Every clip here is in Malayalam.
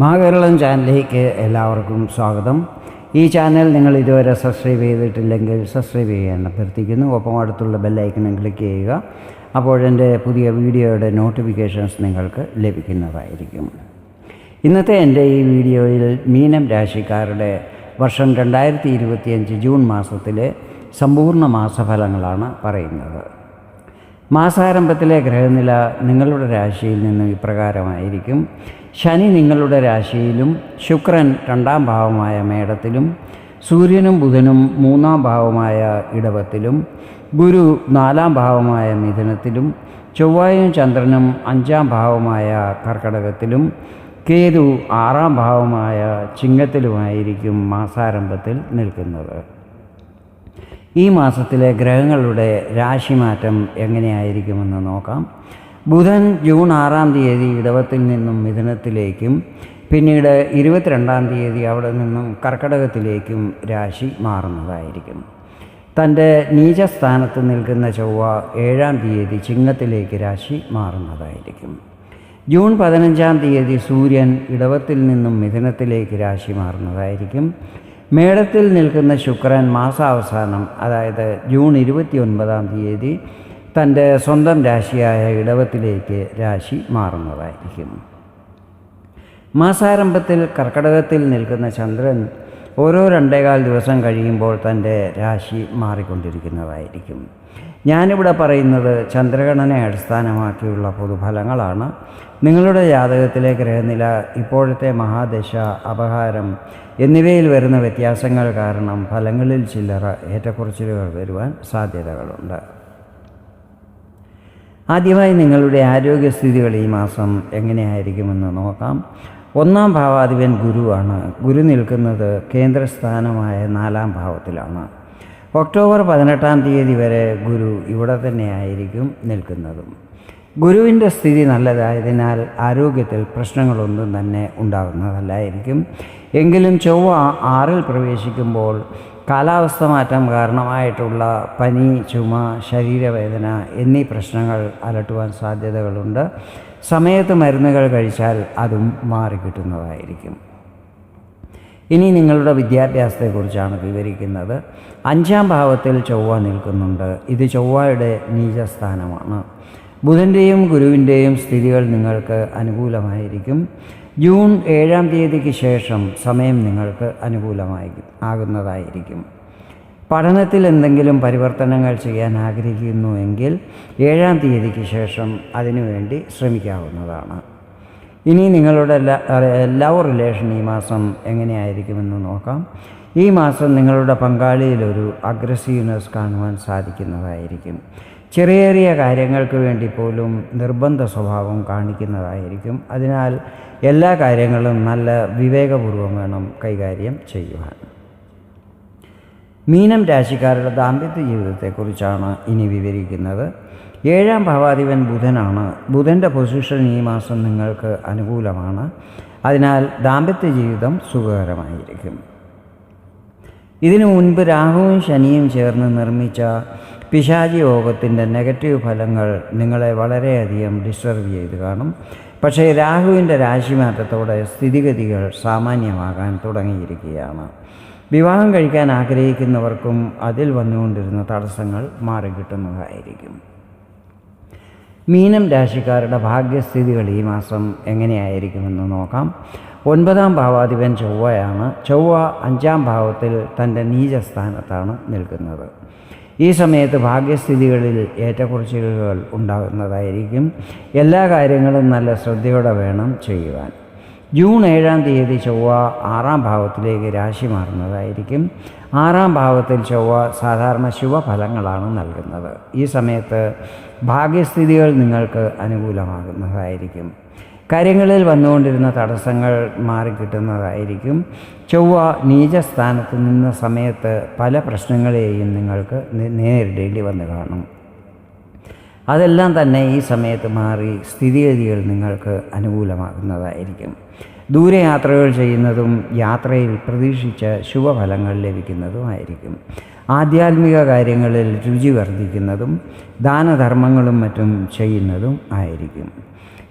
മഹാകേരളം ചാനലിലേക്ക് എല്ലാവർക്കും സ്വാഗതം. ഈ ചാനൽ നിങ്ങൾ ഇതുവരെ സബ്സ്ക്രൈബ് ചെയ്തിട്ടില്ലെങ്കിൽ സബ്സ്ക്രൈബ് ചെയ്യാൻ അഭ്യർത്ഥിക്കുന്നു. ഒപ്പം അടുത്തുള്ള ബെല്ലൈക്കണും ക്ലിക്ക് ചെയ്യുക. അപ്പോഴെന്റെ പുതിയ വീഡിയോയുടെ നോട്ടിഫിക്കേഷൻസ് നിങ്ങൾക്ക് ലഭിക്കുന്നതായിരിക്കും. ഇന്നത്തെ എന്റെ ഈ വീഡിയോയിൽ മീനം രാശിക്കാരുടെ വർഷം രണ്ടായിരത്തി ഇരുപത്തിയഞ്ച് ജൂൺ മാസത്തിലെ സമ്പൂർണ മാസഫലങ്ങളാണ് പറയുന്നത്. മാസാരംഭത്തിലെ ഗ്രഹനില നിങ്ങളുടെ രാശിയിൽ നിന്നും ഇപ്രകാരമായിരിക്കും. ശനി നിങ്ങളുടെ രാശിയിലും ശുക്രൻ രണ്ടാം ഭാവമായ മേടത്തിലും സൂര്യനും ബുധനും മൂന്നാം ഭാവമായ ഇടവത്തിലും ഗുരു നാലാം ഭാവമായ മിഥുനത്തിലും ചൊവ്വായും ചന്ദ്രനും അഞ്ചാം ഭാവമായ കർക്കടകത്തിലും കേതു ആറാം ഭാവമായ ചിങ്ങത്തിലുമായിരിക്കും മാസാരംഭത്തിൽ നിൽക്കുന്നത്. ഈ മാസത്തിലെ ഗ്രഹങ്ങളുടെ രാശിമാറ്റം എങ്ങനെയായിരിക്കുമെന്ന് നോക്കാം. ബുധൻ ജൂൺ ആറാം തീയതി ഇടവത്തിൽ നിന്നും മിഥുനത്തിലേക്കും പിന്നീട് ഇരുപത്തിരണ്ടാം തീയതി അവിടെ നിന്നും കർക്കടകത്തിലേക്കും രാശി മാറുന്നതായിരിക്കും. തന്റെ നീചസ്ഥാനത്ത് നിൽക്കുന്ന ചൊവ്വ ഏഴാം തീയതി ചിങ്ങത്തിലേക്ക് രാശി മാറുന്നതായിരിക്കും. ജൂൺ പതിനഞ്ചാം തീയതി സൂര്യൻ ഇടവത്തിൽ നിന്നും മിഥുനത്തിലേക്ക് രാശി മാറുന്നതായിരിക്കും. മേടത്തിൽ നിൽക്കുന്ന ശുക്രൻ മാസാവസാനം അതായത് ജൂൺ ഇരുപത്തി ഒൻപതാം തീയതി തന്റെ സ്വന്തം രാശിയായ ഇടവത്തിലേക്ക് രാശി മാറുന്നതായിരിക്കും. മാസാരംഭത്തിൽ കർക്കടകത്തിൽ നിൽക്കുന്ന ചന്ദ്രൻ ഓരോ രണ്ടേകാൽ ദിവസം കഴിയുമ്പോൾ തന്റെ രാശി മാറിക്കൊണ്ടിരിക്കുന്നതായിരിക്കും. ഞാനിവിടെ പറയുന്നത് ചന്ദ്രഗണനെ അടിസ്ഥാനമാക്കിയുള്ള പൊതുഫലങ്ങളാണ്. നിങ്ങളുടെ ജാതകത്തിലെ ഗ്രഹനില ഇപ്പോഴത്തെ മഹാദശ അപഹാരം എന്നിവയിൽ വരുന്ന വ്യത്യാസങ്ങൾ കാരണം ഫലങ്ങളിൽ ചില്ലറ ഏറ്റക്കുറച്ചിലുകൾ വരുവാൻ സാധ്യതകളുണ്ട്. ആദ്യമായി നിങ്ങളുടെ ആരോഗ്യസ്ഥിതികൾ ഈ മാസം എങ്ങനെയായിരിക്കുമെന്ന് നോക്കാം. ഒന്നാം ഭാവാധിപൻ ഗുരുവാണ്. ഗുരു നിൽക്കുന്നത് കേന്ദ്രസ്ഥാനമായ നാലാം ഭാവത്തിലാണ്. ഒക്ടോബർ പതിനെട്ടാം തീയതി വരെ ഗുരു ഇവിടെ തന്നെയായിരിക്കും നിൽക്കുന്നതും. ഗുരുവിന്റെ സ്ഥിതി നല്ലതായതിനാൽ ആരോഗ്യത്തിൽ പ്രശ്നങ്ങളൊന്നും തന്നെ ഉണ്ടാകുന്നതല്ലായിരിക്കും. എങ്കിലും ചൊവ്വ ആറിൽ പ്രവേശിക്കുമ്പോൾ കാലാവസ്ഥ മാറ്റം കാരണമായിട്ടുള്ള പനി ചുമ ശരീരവേദന എന്നീ പ്രശ്നങ്ങൾ അലട്ടുവാൻ സാധ്യതകളുണ്ട്. സമയത്ത് മരുന്നുകൾ കഴിച്ചാൽ അതും മാറിക്കിട്ടുന്നതായിരിക്കും ഇനി നിങ്ങളുടെ വിദ്യാഭ്യാസത്തെക്കുറിച്ചാണ് വിവരിക്കുന്നത്. അഞ്ചാം ഭാവത്തിൽ ചൊവ്വ നിൽക്കുന്നുണ്ട്. ഇത് ചൊവ്വയുടെ നീചസ്ഥാനമാണ്. ബുധന്റെയും ഗുരുവിന്റെയും സ്ഥിതികൾ നിങ്ങൾക്ക് അനുകൂലമായിരിക്കും. ജൂൺ ഏഴാം തീയതിക്ക് ശേഷം സമയം നിങ്ങൾക്ക് അനുകൂലമായി ആകുന്നതായിരിക്കും. പഠനത്തിൽ എന്തെങ്കിലും പരിവർത്തനങ്ങൾ ചെയ്യാൻ ആഗ്രഹിക്കുന്നുവെങ്കിൽ ഏഴാം തീയതിക്ക് ശേഷം അതിനുവേണ്ടി ശ്രമിക്കാവുന്നതാണ്. ഇനി നിങ്ങളുടെ ലവ് റിലേഷൻ ഈ മാസം എങ്ങനെയായിരിക്കുമെന്ന് നോക്കാം. ഈ മാസം നിങ്ങളുടെ പങ്കാളിയിലൊരു അഗ്രസീവ്നെസ് കാണുവാൻ സാധിക്കുന്നതായിരിക്കും. ചെറിയ ചെറിയ കാര്യങ്ങൾക്ക് വേണ്ടി പോലും നിർബന്ധ സ്വഭാവം കാണിക്കുന്നതായിരിക്കും. അതിനാൽ എല്ലാ കാര്യങ്ങളും നല്ല വിവേകപൂർവം വേണം കൈകാര്യം ചെയ്യുവാൻ. മീനം രാശിക്കാരുടെ ദാമ്പത്യ ജീവിതത്തെക്കുറിച്ചാണ് ഇനി വിവരിക്കുന്നത്. ഏഴാം ഭാവാധിപൻ ബുധനാണ്. ബുധന്റെ പൊസിഷൻ ഈ മാസം നിങ്ങൾക്ക് അനുകൂലമാണ്. അതിനാൽ ദാമ്പത്യ ജീവിതം സുഖകരമായിരിക്കും. ഇതിനു മുൻപ് രാഹുവും ശനിയും ചേർന്ന് നിർമ്മിച്ച പിശാചി യോഗത്തിന്റെ നെഗറ്റീവ് ഫലങ്ങൾ നിങ്ങളെ വളരെയധികം ഡിസ്റ്റർബ് ചെയ്ത് കാണും. പക്ഷേ രാഹുവിന്റെ രാശിമാറ്റത്തോടെ സ്ഥിതിഗതികൾ സാമാന്യമാകാൻ തുടങ്ങിയിരിക്കുകയാണ്. വിവാഹം കഴിക്കാൻ ആഗ്രഹിക്കുന്നവർക്കും അതിൽ വന്നുകൊണ്ടിരുന്ന തടസ്സങ്ങൾ മാറിക്കിട്ടുന്നതായിരിക്കും. മീനം രാശിക്കാരുടെ ഭാഗ്യസ്ഥിതികൾ ഈ മാസം എങ്ങനെയായിരിക്കുമെന്ന് നോക്കാം. ഒൻപതാം ഭാവാധിപൻ ചൊവ്വയാണ്. ചൊവ്വ അഞ്ചാം ഭാവത്തിൽ തന്റെ നീചസ്ഥാനത്താണ് നിൽക്കുന്നത്. ഈ സമയത്ത് ഭാഗ്യസ്ഥിതികളിൽ ഏറ്റക്കുറച്ചിലുകൾ ഉണ്ടാകുന്നതായിരിക്കും. എല്ലാ കാര്യങ്ങളും നല്ല ശ്രദ്ധയോടെ വേണം ചെയ്യുവാൻ. ജൂൺ ഏഴാം തീയതി ചൊവ്വ ആറാം ഭാവത്തിലേക്ക് രാശി മാറുന്നതായിരിക്കും. ആറാം ഭാവത്തിൽ ചൊവ്വ സാധാരണ ശുഭഫലങ്ങളാണ് നൽകുന്നത്. ഈ സമയത്ത് ഭാഗ്യസ്ഥിതികൾ നിങ്ങൾക്ക് അനുകൂലമാകുന്നതായിരിക്കും. കാര്യങ്ങളിൽ വന്നുകൊണ്ടിരുന്ന തടസ്സങ്ങൾ മാറിക്കിട്ടുന്നതായിരിക്കും ചൊവ്വ നീചസ്ഥാനത്ത് നിന്ന സമയത്ത് പല പ്രശ്നങ്ങളെയും നിങ്ങൾക്ക് നേരിടേണ്ടി വന്നു കാണും. അതെല്ലാം തന്നെ ഈ സമയത്ത് മാറി സ്ഥിതിഗതികൾ നിങ്ങൾക്ക് അനുകൂലമാകുന്നതായിരിക്കും. ദൂരയാത്രകൾ ചെയ്യുന്നതും യാത്രയിൽ പ്രതീക്ഷിച്ച ശുഭഫലങ്ങൾ ലഭിക്കുന്നതുമായിരിക്കും. ആധ്യാത്മിക കാര്യങ്ങളിൽ രുചി വർദ്ധിക്കുന്നതും ദാനധർമ്മങ്ങളും മറ്റും ചെയ്യുന്നതും ആയിരിക്കും.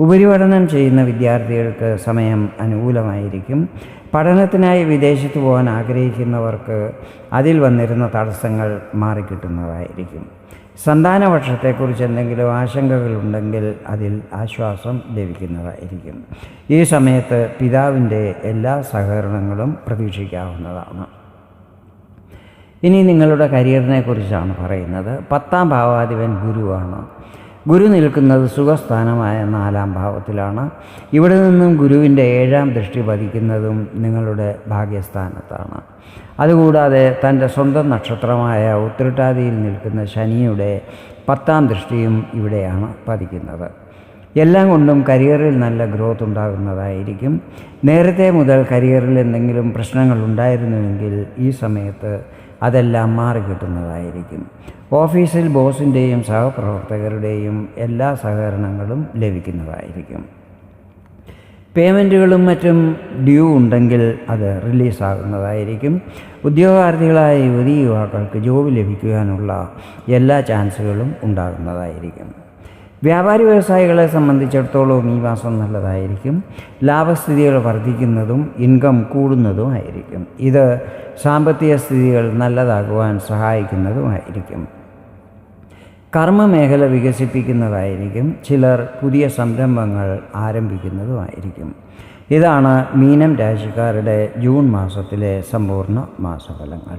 ഉപരിപഠനം ചെയ്യുന്ന വിദ്യാർത്ഥികൾക്ക് സമയം അനുകൂലമായിരിക്കും. പഠനത്തിനായി വിദേശത്ത് പോകാൻ ആഗ്രഹിക്കുന്നവർക്ക് അതിൽ വന്നിരുന്ന തടസ്സങ്ങൾ മാറിക്കിട്ടുന്നതായിരിക്കും. സന്താനപക്ഷത്തെക്കുറിച്ച് എന്തെങ്കിലും ആശങ്കകളുണ്ടെങ്കിൽ അതിൽ ആശ്വാസം ലഭിക്കുന്നതായിരിക്കും. ഈ സമയത്ത് പിതാവിന്റെ എല്ലാ സഹകരണങ്ങളും പ്രതീക്ഷിക്കാവുന്നതാണ്. ഇനി നിങ്ങളുടെ കരിയറിനെ കുറിച്ചാണ് പറയുന്നത്. പത്താം ഭാവാധിപൻ ഗുരുവാണ്. ഗുരു നിൽക്കുന്നത് സുഖസ്ഥാനമായ നാലാം ഭാവത്തിലാണ്. ഇവിടെ നിന്നും ഗുരുവിന്റെ ഏഴാം ദൃഷ്ടി പതിക്കുന്നതും നിങ്ങളുടെ ഭാഗ്യസ്ഥാനത്താണ്. അതുകൂടാതെ തന്റെ സ്വന്തം നക്ഷത്രമായ ഉത്രട്ടാതിയിൽ നിൽക്കുന്ന ശനിയുടെ പത്താം ദൃഷ്ടിയും ഇവിടെയാണ് പതിക്കുന്നത്. എല്ലാം കൊണ്ടും കരിയറിൽ നല്ല ഗ്രോത്ത് ഉണ്ടാകുന്നതായിരിക്കും. നേരത്തെ മുതൽ കരിയറിൽ എന്തെങ്കിലും പ്രശ്നങ്ങൾ ഉണ്ടായിരുന്നുവെങ്കിൽ ഈ സമയത്ത് അതെല്ലാം മാറിക്കിട്ടുന്നതായിരിക്കും ഓഫീസിൽ ബോസിന്റെയും സഹപ്രവർത്തകരുടെയും എല്ലാ സഹകരണങ്ങളും ലഭിക്കുന്നതായിരിക്കും. പേയ്മെന്റുകളും മറ്റും ഡ്യൂ ഉണ്ടെങ്കിൽ അത് റിലീസാകുന്നതായിരിക്കും. ഉദ്യോഗാർത്ഥികളായ യുവതി യുവാക്കൾക്ക് ജോബ് ലഭിക്കുവാനുള്ള എല്ലാ ചാൻസുകളും ഉണ്ടാകുന്നതായിരിക്കും. വ്യാപാരി വ്യവസായികളെ സംബന്ധിച്ചിടത്തോളം ഈ മാസം നല്ലതായിരിക്കും. ലാഭസ്ഥിതികൾ വർദ്ധിക്കുന്നതും ഇൻകം കൂടുന്നതുമായിരിക്കും ഇത് സാമ്പത്തിക സ്ഥിതികൾ നല്ലതാകുവാൻ സഹായിക്കുന്നതുമായിരിക്കും കർമ്മമേഖല വികസിപ്പിക്കുന്നതായിരിക്കും. ചിലർ പുതിയ സംരംഭങ്ങൾ ആരംഭിക്കുന്നതുമായിരിക്കും ഇതാണ് മീനം രാശിക്കാരുടെ ജൂൺ മാസത്തിലെ സമ്പൂർണ മാസഫലങ്ങൾ.